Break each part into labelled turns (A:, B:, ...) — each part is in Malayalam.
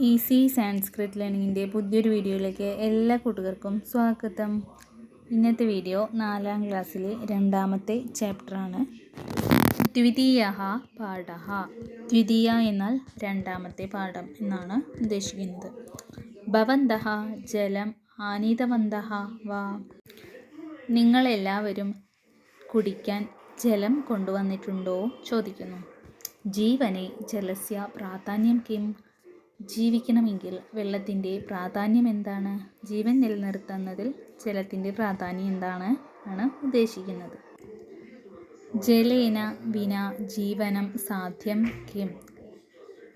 A: ഈസി സാൻസ്ക്രിറ്റ് ലേണിങ്ങിന്റെ പുതിയൊരു വീഡിയോയിലേക്ക് എല്ലാ കൂട്ടുകാർക്കും സ്വാഗതം. ഇന്നത്തെ വീഡിയോ നാലാം ക്ലാസ്സിലെ രണ്ടാമത്തെ ചാപ്റ്ററാണ്. ദ്വിതീയ പാഠ ദ്വിതീയ എന്നാൽ രണ്ടാമത്തെ പാഠം എന്നാണ് ഉദ്ദേശിക്കുന്നത്. ഭവന്ത ജലം ആനീതവന്ത വാ. നിങ്ങളെല്ലാവരും കുടിക്കാൻ ജലം കൊണ്ടുവന്നിട്ടുണ്ടോ? ചോദിക്കുന്നു. ജീവനെ ജലസ്യ പ്രാധാന്യം കിം? ജീവിക്കണമെങ്കിൽ വെള്ളത്തിന്റെ പ്രാധാന്യം എന്താണ്? ജീവൻ നിലനിർത്തുന്നതിൽ ജലത്തിന്റെ പ്രാധാന്യം എന്താണ്? ആണ് ഉദ്ദേശിക്കുന്നത്. ജലേന വിന ജീവനം സാധ്യം കിം.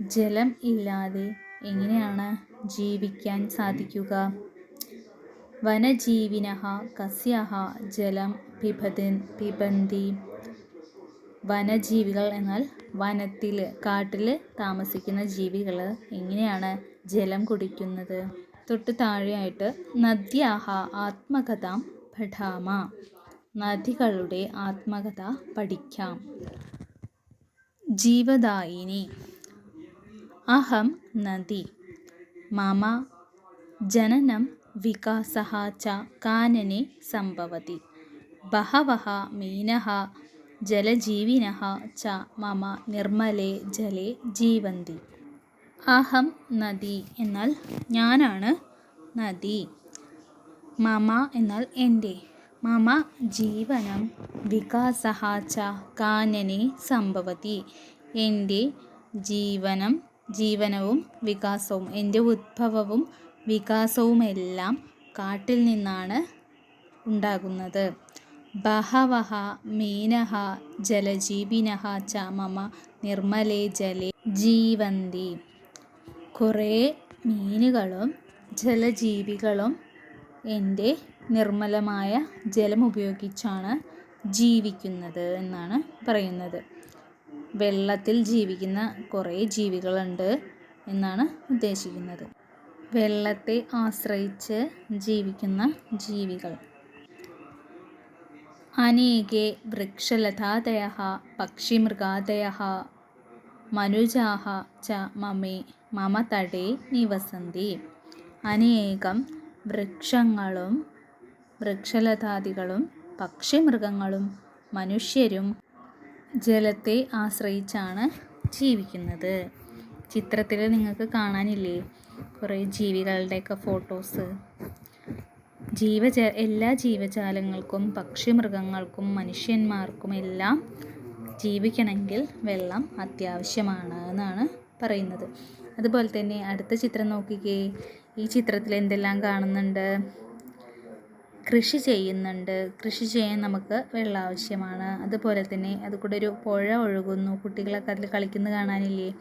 A: ജലം ഇല്ലാതെ എങ്ങനെയാണ് ജീവിക്കാൻ സാധിക്കുക? വനജീവിന കസ്യഹ ജലം പിബതി പിബന്തി വനജീവികൾ എന്നാൽ വനത്തിൽ കാട്ടിൽ താമസിക്കുന്ന ജീവികൾ എങ്ങനെയാണ് ജലം കുടിക്കുന്നത്? തൊട്ട് താഴെയായിട്ട് നദ്യാഹ ആത്മകഥാം പഠാമ. നദികളുടെ ആത്മകഥ പഠിക്കാം. ജീവദായിനി. അഹം നദി. മമ. ജനനം വികാസ ച കാനനെ സംഭവതി. ബഹവ മീനഹ ജലജീവിനഃ ച മമ നിർമ്മലേ ജലേ ജീവന്തി. അഹം നദി എന്നാൽ ഞാനാണ് നദി. മമ എന്നാൽ എന്റെ. മമ ജീവനം വികാസഃ ച കാനനെ സംഭവതി. എന്റെ ജീവനം ജീവനവും വികാസവും എന്റെ ഉദ്ഭവവും വികാസവുമെല്ലാം കാട്ടിൽ നിന്നാണ് ഉണ്ടാകുന്നത്. ബഹവഹ മീനഹ ജലജീവിനഹ ച മമ നിർമ്മലേ ജലേ ജീവന്തി. കുറേ മീനുകളും ജലജീവികളും എന്റെ നിർമ്മലമായ ജലം ഉപയോഗിച്ചാണ് ജീവിക്കുന്നത് എന്നാണ് പറയുന്നത്. വെള്ളത്തിൽ ജീവിക്കുന്ന കുറേ ജീവികളുണ്ട് എന്നാണ് ഉദ്ദേശിക്കുന്നത്. വെള്ളത്തെ ആശ്രയിച്ച് ജീവിക്കുന്ന ജീവികൾ. അനേകേ വൃക്ഷലതാദയः പക്ഷിമൃഗാദയ മനുജാ ച മമേ മമ തടേ നിവസന്തി. അനേകം വൃക്ഷങ്ങളും വൃക്ഷലതാദികളും പക്ഷിമൃഗങ്ങളും മനുഷ്യരും ജലത്തെ ആശ്രയിച്ചാണ് ജീവിക്കുന്നത്. ചിത്രത്തിൽ നിങ്ങൾക്ക് കാണാനില്ലേ? കുറേ ജീവികളുടെയൊക്കെ ഫോട്ടോസ്. ജീവജ എല്ലാ ജീവജാലങ്ങൾക്കും പക്ഷിമൃഗങ്ങൾക്കും മനുഷ്യന്മാർക്കും എല്ലാം ജീവിക്കണമെങ്കിൽ വെള്ളം അത്യാവശ്യമാണ് എന്നാണ് പറയുന്നത്. അതുപോലെ തന്നെ അടുത്ത ചിത്രം നോക്കിക്കേ. ഈ ചിത്രത്തിൽ എന്തെല്ലാം കാണുന്നുണ്ട്? കൃഷി ചെയ്യുന്നുണ്ട്. കൃഷി ചെയ്യാൻ നമുക്ക് വെള്ളം ആവശ്യമാണ്. അതുപോലെ തന്നെ അതുകൂടെ ഒരു പുഴ ഒഴുകുന്നു. കുട്ടികളൊക്കെ അതിൽ കളിക്കുന്നത് കാണാനില്ലേ?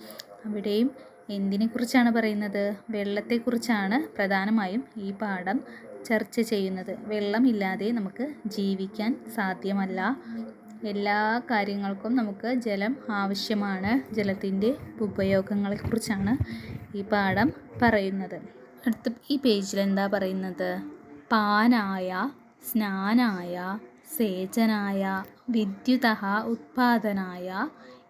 A: അവിടെയും എന്തിനെക്കുറിച്ചാണ് പറയുന്നത്? വെള്ളത്തെക്കുറിച്ചാണ് പ്രധാനമായും ഈ പാഠം ചർച്ച ചെയ്യുന്നത്. വെള്ളമില്ലാതെ നമുക്ക് ജീവിക്കാൻ സാധ്യമല്ല. എല്ലാ കാര്യങ്ങൾക്കും നമുക്ക് ജലം ആവശ്യമാണ്. ജലത്തിന്റെ ഉപയോഗങ്ങളെക്കുറിച്ചാണ് ഈ പാഠം പറയുന്നത്. അടുത്ത ഈ പേജിൽ എന്താ പറയുന്നത്? പാനായ സ്നാനായ സേചനായ വിദ്യുത ഉത്പാദനായ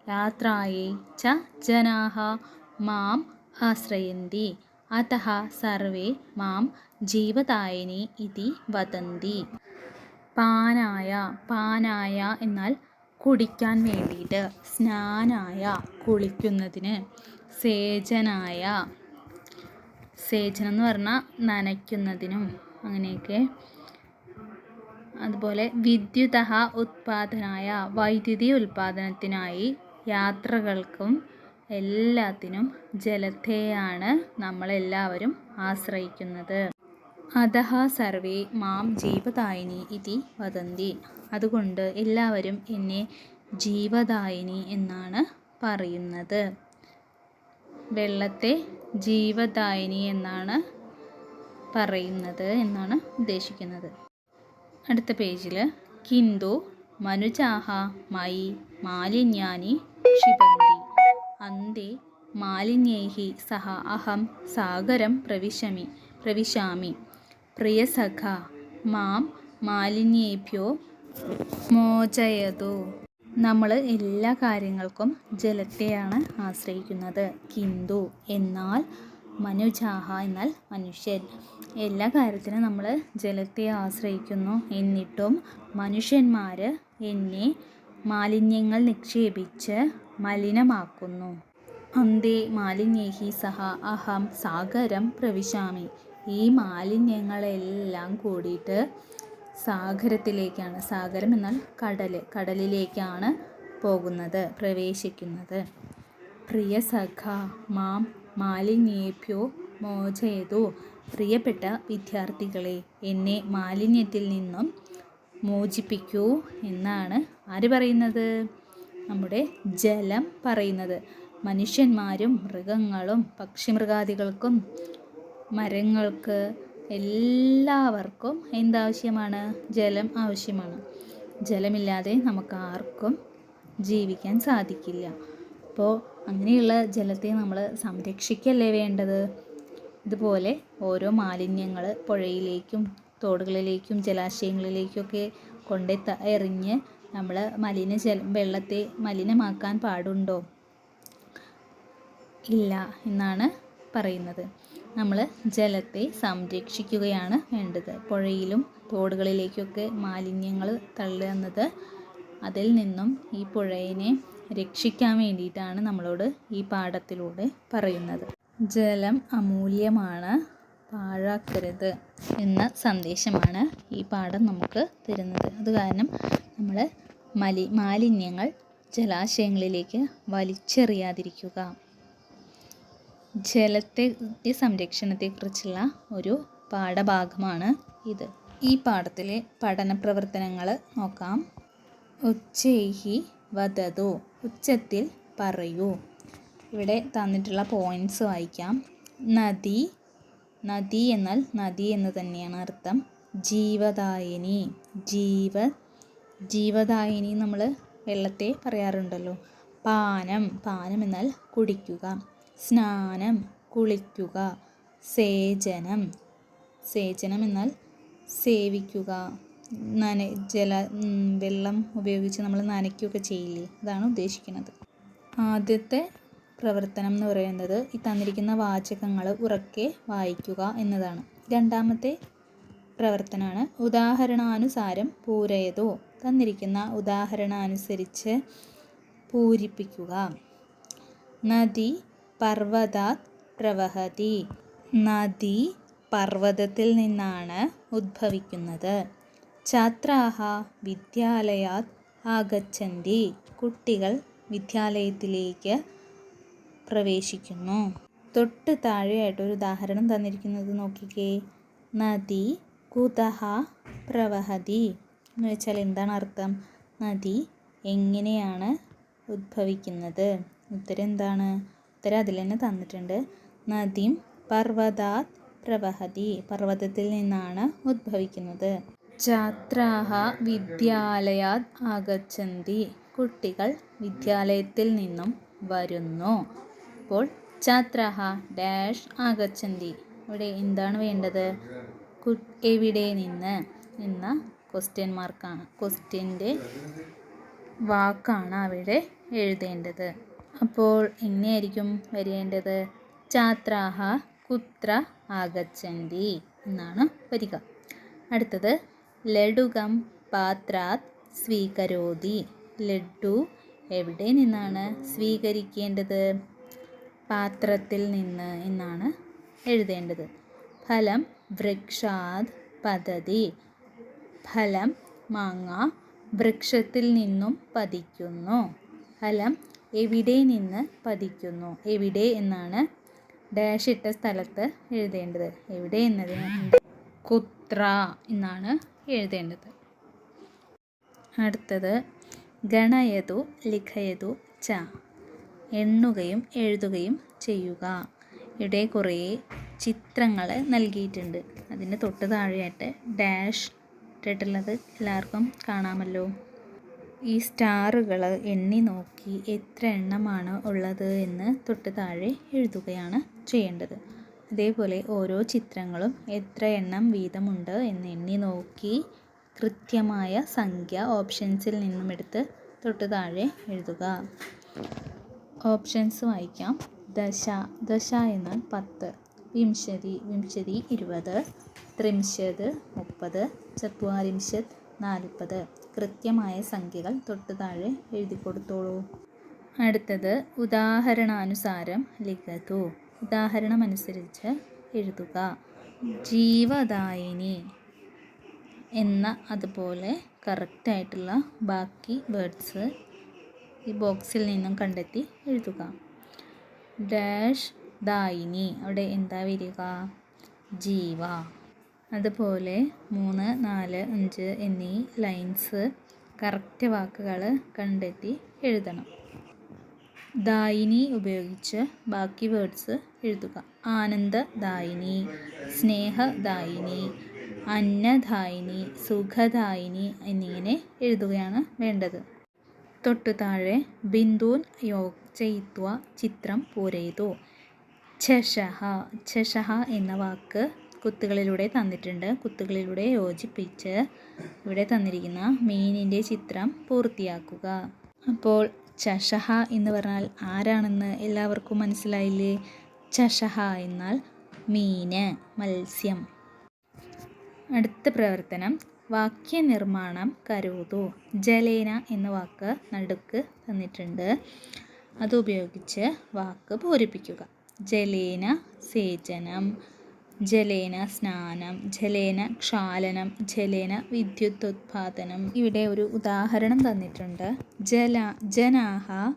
A: യാത്രായേ ച ജനാ മാം ആശ്രയന്തി അത സർവേ മാം ജീവദായിനി ഇതി വദന്തി പാനായ പാനായ എന്നാൽ കുടിക്കാൻ വേണ്ടിയിട്ട്. സ്നാനായ കുളിക്കുന്നതിന്. സേചനായ സേചനം എന്ന് പറഞ്ഞാൽ നനയ്ക്കുന്നതിനും അങ്ങനെയൊക്കെ. അതുപോലെ വിദ്യുത ഉത്പാദനായ വൈദ്യുതി ഉൽപാദനത്തിനായി യാത്രകൾക്കും എല്ലാത്തിനും ജലത്തെയാണ് നമ്മളെല്ലാവരും ആശ്രയിക്കുന്നത്. അതഹ സർവേ മാം ജീവദായിനി ഇതി വദന്തി. അതുകൊണ്ട് എല്ലാവരും എന്നെ ജീവദായിനി എന്നാണ് പറയുന്നത്. വെള്ളത്തെ ജീവദായിനി എന്നാണ് പറയുന്നത് എന്നാണ് ഉദ്ദേശിക്കുന്നത്. അടുത്ത പേജിൽ കിന്തു മനുജാഹ മൈ മാലിന്യാനി ക്ഷിപന്തി. അന്തേ മാലിന്യേഹി സഹ അഹം സാഗരം പ്രവിശമി പ്രവിശാമി പ്രിയസഖ മാം മാലിന്യേഭ്യോ മോചയതു. നമ്മൾ എല്ലാ കാര്യങ്ങൾക്കും ജലത്തെയാണ് ആശ്രയിക്കുന്നത്. കിന്തു എന്നാൽ മനുജാഹ എന്നാൽ മനുഷ്യൻ. എല്ലാ കാര്യത്തിനും നമ്മൾ ജലത്തെ ആശ്രയിക്കുന്നു. എന്നിട്ടും മനുഷ്യന്മാർ എന്നെ മാലിന്യങ്ങൾ നിക്ഷേപിച്ച് മലിനമാക്കുന്നു. അന്തേ മാലിന്യേഹി സഹ അഹം സാഗരം പ്രവിശാമി. ഈ മാലിന്യങ്ങളെല്ലാം കൂടിയിട്ട് സാഗരത്തിലേക്കാണ് സാഗരം എന്നാൽ കടൽ കടലിലേക്കാണ് പോകുന്നത് പ്രവേശിക്കുന്നത്. പ്രിയ സഖ മാം മാലിന്യേഭ്യോ മോചയതു. പ്രിയപ്പെട്ട വിദ്യാർത്ഥികളെ എന്നെ മാലിന്യത്തിൽ നിന്നും മോചിപ്പിക്കൂ എന്നാണ് ആര് പറയുന്നത്? നമ്മുടെ ജലം പറയുന്നത്. മനുഷ്യന്മാരും മൃഗങ്ങളും പക്ഷിമൃഗാദികൾക്കും മരങ്ങൾക്ക് എല്ലാവർക്കും എന്താവശ്യമാണ്? ജലം ആവശ്യമാണ്. ജലമില്ലാതെ നമുക്ക് ആർക്കും ജീവിക്കാൻ സാധിക്കില്ല. അപ്പോൾ അങ്ങനെയുള്ള ജലത്തെ നമ്മൾ സംരക്ഷിക്കല്ലേ വേണ്ടത്? ഇതുപോലെ ഓരോ മാലിന്യങ്ങൾ പുഴയിലേക്കും തോടുകളിലേക്കും ജലാശയങ്ങളിലേക്കൊക്കെ കൊണ്ടേ എറിഞ്ഞ് നമ്മൾ മലിന ജല വെള്ളത്തെ മലിനമാക്കാൻ പാടുണ്ടോ? ഇല്ല എന്നാണ് പറയുന്നത്. നമ്മൾ ജലത്തെ സംരക്ഷിക്കുകയാണ് വേണ്ടത്. പുഴയിലും തോടുകളിലേക്കൊക്കെ മാലിന്യങ്ങൾ തള്ളുന്നത് അതിൽ നിന്നും ഈ പുഴയിനെ രക്ഷിക്കാൻ വേണ്ടിയിട്ടാണ് നമ്മളോട് ഈ പാഠത്തിലൂടെ പറയുന്നത്. ജലം അമൂല്യമാണ് പാഴാക്കരുത് എന്ന സന്ദേശമാണ് ഈ പാഠം നമുക്ക് തരുന്നത്. അത് കാരണം നമ്മൾ മലി മാലിന്യങ്ങൾ ജലാശയങ്ങളിലേക്ക് വലിച്ചെറിയാതിരിക്കുക. ജലത്തെ സംരക്ഷണത്തെക്കുറിച്ചുള്ള ഒരു പാഠഭാഗമാണ് ഇത്. ഈ പാഠത്തിലെ പഠന പ്രവർത്തനങ്ങൾ നോക്കാം. ഉച്ചൈഹി വദതു ഉച്ചത്തിൽ പറയൂ. ഇവിടെ തന്നിട്ടുള്ള പോയിന്റ്സ് വായിക്കാം. നദി നദി എന്നാൽ നദി എന്ന് തന്നെയാണ് അർത്ഥം. ജീവദായിനി ജീവ ജീവദായിനി നമ്മൾ വെള്ളത്തെ പറയാറുണ്ടല്ലോ. പാനം പാനം എന്നാൽ കുടിക്കുക. സ്നാനം കുളിക്കുക സേചനം. സേചനം എന്നാൽ സേവിക്കുക. നന ജല വെള്ളം ഉപയോഗിച്ച് നമ്മൾ നനയ്ക്കുകയൊക്കെ ചെയ്യില്ലേ? അതാണ് ഉദ്ദേശിക്കുന്നത്. ആദ്യത്തെ പ്രവർത്തനം എന്ന് പറയുന്നത് ഈ തന്നിരിക്കുന്ന വാചകങ്ങൾ ഉറക്കെ വായിക്കുക എന്നതാണ്. രണ്ടാമത്തെ പ്രവർത്തനമാണ് ഉദാഹരണാനുസാരം പൂരയതോ. തന്നിരിക്കുന്ന ഉദാഹരണാനുസരിച്ച് പൂരിപ്പിക്കുക. നദി പർവതാത് പ്രവഹതി. നദി പർവതത്തിൽ നിന്നാണ് ഉദ്ഭവിക്കുന്നത്. ഛാത്രാഹ വിദ്യാലയാത് ആഗച്ഛന്തി കുട്ടികൾ വിദ്യാലയത്തിലേക്ക് പ്രവേശിക്കുന്നു. തൊട്ട് താഴെയായിട്ട് ഒരു ഉദാഹരണം തന്നിരിക്കുന്നത് നോക്കിക്കേ. നദി കുതഹ പ്രവഹതി എന്ന് വെച്ചാൽ എന്താണ് അർത്ഥം? നദി എങ്ങനെയാണ് ഉദ്ഭവിക്കുന്നത്? ഉത്തരം എന്താണ്? ഉത്തരം അതിൽ തന്നെ തന്നിട്ടുണ്ട്. നദീം പർവതാത് പ്രവഹതി. പർവതത്തിൽ നിന്നാണ് ഉദ്ഭവിക്കുന്നത്. ഛാത്രാഹ വിദ്യാലയാത് ആഗച്ഛന്തി. കുട്ടികൾ വിദ്യാലയത്തിൽ നിന്നും വരുന്നു. അപ്പോൾ ഛാത്രാഹ ഡാഷ് ആഗച്ഛന്തി. ഇവിടെ എന്താണ് വേണ്ടത്? എവിടെ നിന്ന്? എന്ന ക്വസ്റ്റ്യൻ മാർക്കാണ് ക്വസ്റ്റ്യന്റെ വാക്കാണ് അവിടെ എഴുതേണ്ടത്. അപ്പോൾ എങ്ങനെയായിരിക്കും വരേണ്ടത്? ചാത്രാഹ കുത്ര ആഗച്ഛന്തി എന്നാണ് വരിക. അടുത്തത് ലഡുകം പാത്രാത് സ്വീകരോതി. ലഡു എവിടെ നിന്നാണ് സ്വീകരിക്കേണ്ടത്? പാത്രത്തിൽ നിന്ന് എന്നാണ് എഴുതേണ്ടത്. ഫലം വൃക്ഷാത് പദ്ധതി ഫലം മാങ്ങ വൃക്ഷത്തിൽ നിന്നും പതിക്കുന്നു. ഫലം എവിടെ നിന്ന് പതിക്കുന്നു? എവിടെ എന്നാണ് ഡാഷ് ഇട്ട സ്ഥലത്ത് എഴുതേണ്ടത്. എവിടെ എന്നതിന് കുത്ര എന്നാണ് എഴുതേണ്ടത്. അടുത്തത് ഗണയതു ലിഖയതു ച. എണ്ണുകയും എഴുതുകയും ചെയ്യുക. ഇവിടെ കുറേ ചിത്രങ്ങൾ നൽകിയിട്ടുണ്ട്. അതിന് തൊട്ട് താഴെയായിട്ട് ഡാഷ് ഇട്ടിട്ടുള്ളത് എല്ലാവർക്കും കാണാമല്ലോ. ഈ സ്റ്റാറുകൾ എണ്ണി നോക്കി എത്ര എണ്ണമാണ് ഉള്ളത് എന്ന് തൊട്ട് താഴെ എഴുതുകയാണ് ചെയ്യേണ്ടത്. അതേപോലെ ഓരോ ചിത്രങ്ങളും എത്ര എണ്ണം വീതമുണ്ട് എന്ന് എണ്ണി നോക്കി കൃത്യമായ സംഖ്യ ഓപ്ഷൻസിൽ നിന്നും എടുത്ത് തൊട്ട് താഴെ എഴുതുക. ഓപ്ഷൻസ് വായിക്കാം. ദശ ദശ എന്നാൽ പത്ത് വിംശതി വിംശതി ഇരുപത് ത്രിംശത് മുപ്പത് ചത്വാരിംശത് നാൽപ്പത്. കൃത്യമായ സംഖ്യകൾ തൊട്ട് താഴെ എഴുതി കൊടുത്തോളൂ. അടുത്തത് ഉദാഹരണാനുസാരം ലിഖതു. ഉദാഹരണമനുസരിച്ച് എഴുതുക. ജീവദായിനി എന്ന അതുപോലെ കറക്റ്റായിട്ടുള്ള ബാക്കി വേർഡ്സ് ഈ ബോക്സിൽ നിന്നും കണ്ടെത്തി എഴുതുക. ഡാഷ് ദായിനി. അവിടെ എന്താ വരിക? ജീവ. അതുപോലെ മൂന്ന് നാല് അഞ്ച് എന്നീ ലൈൻസ് കറക്റ്റ് വാക്കുകൾ കണ്ടെത്തി എഴുതണം. ദായിനി ഉപയോഗിച്ച് ബാക്കി വേർഡ്സ് എഴുതുക. ആനന്ദദായിനി സ്നേഹദായിനി അന്നദായിനി സുഖദായിനി എന്നിങ്ങനെ എഴുതുകയാണ് വേണ്ടത്. തൊട്ടു താഴെ ബിന്ദൂൻ യോജയിത്വ ചിത്രം പൂരയിതു. ഛഷഹ ഛഷഹ എന്ന വാക്ക് കുത്തുകളിലൂടെ തന്നിട്ടുണ്ട്. കുത്തുകളിലൂടെ യോജിപ്പിച്ച് ഇവിടെ തന്നിരിക്കുന്ന മീനിന്റെ ചിത്രം പൂർത്തിയാക്കുക. അപ്പോൾ ചഷഹ എന്ന് പറഞ്ഞാൽ ആരാണെന്ന് എല്ലാവർക്കും മനസ്സിലായില്ലേ? ചഷഹ എന്നാൽ മീന് മത്സ്യം. അടുത്ത പ്രവർത്തനം വാക്യനിർമ്മാണം കരുതു. ജലേന എന്ന വാക്ക് നടുക്ക് തന്നിട്ടുണ്ട്. അതുപയോഗിച്ച് വാക്ക് പൂരിപ്പിക്കുക. ജലേന സേചനം. ജലേന സ്നാനം ജലേന ക്ഷാലനം ജലേന വിദ്യുത്തുത്പാദനം ഇവിടെ ഒരു ഉദാഹരണം തന്നിട്ടുണ്ട്. ജല ജനാഹ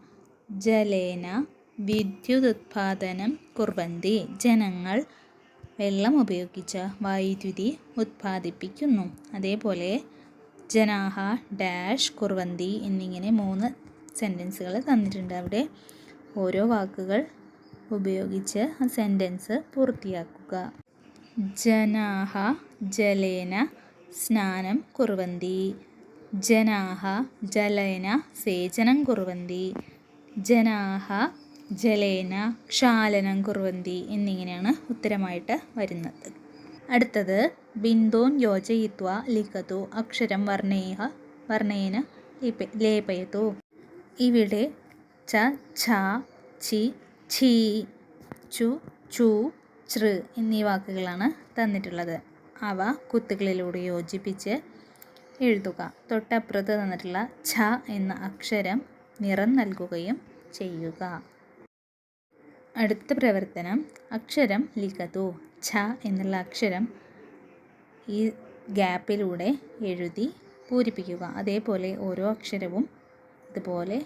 A: ജലേന വിദ്യുതുത്പാദനം കുർവന്തി ജനങ്ങൾ വെള്ളം ഉപയോഗിച്ച് വൈദ്യുതി ഉത്പാദിപ്പിക്കുന്നു. അതേപോലെ ജനാഹ ഡാഷ് കുർവന്തി എന്നിങ്ങനെ മൂന്ന് സെന്റൻസുകൾ തന്നിട്ടുണ്ട്. അവിടെ ഓരോ വാക്കുകൾ ഉപയോഗിച്ച് ആ സെന്റൻസ് പൂർത്തിയാക്കുക. ജനാഹ ജലേന സ്നാനം കുർവന്തി ജനാഹ ജലേന സേചനം കുർവന്തി ജനാഹ ജലേന ക്ഷാലനം കുർവന്തി എന്നിങ്ങനെയാണ് ഉത്തരമായിട്ട് വരുന്നത്. അടുത്തത് ബിന്ദോൻ യോജയിത്വ ലിഖതു അക്ഷരം വർണേഹ വർണേന ലേപയത്തു ലേപയതു. ഇവിടെ ച ഛ ചി ചു ചു ചൃ എന്നീ വാക്കുകളാണ് തന്നിട്ടുള്ളത്. അവ കുത്തുകളിലൂടെ യോജിപ്പിച്ച് എഴുതുക. തൊട്ടപ്പുറത്ത് തന്നിട്ടുള്ള ഛ എന്ന അക്ഷരം നിറം നൽകുകയും ചെയ്യുക. അടുത്ത പ്രവർത്തനം അക്ഷരം ലിഖതു. ഛ എന്നുള്ള അക്ഷരം ഈ ഗ്യാപ്പിലൂടെ എഴുതി പൂരിപ്പിക്കുക. അതേപോലെ ഓരോ അക്ഷരവും ഇതുപോലെ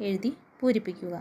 A: എഴുതി പൂരിപ്പിക്കുക.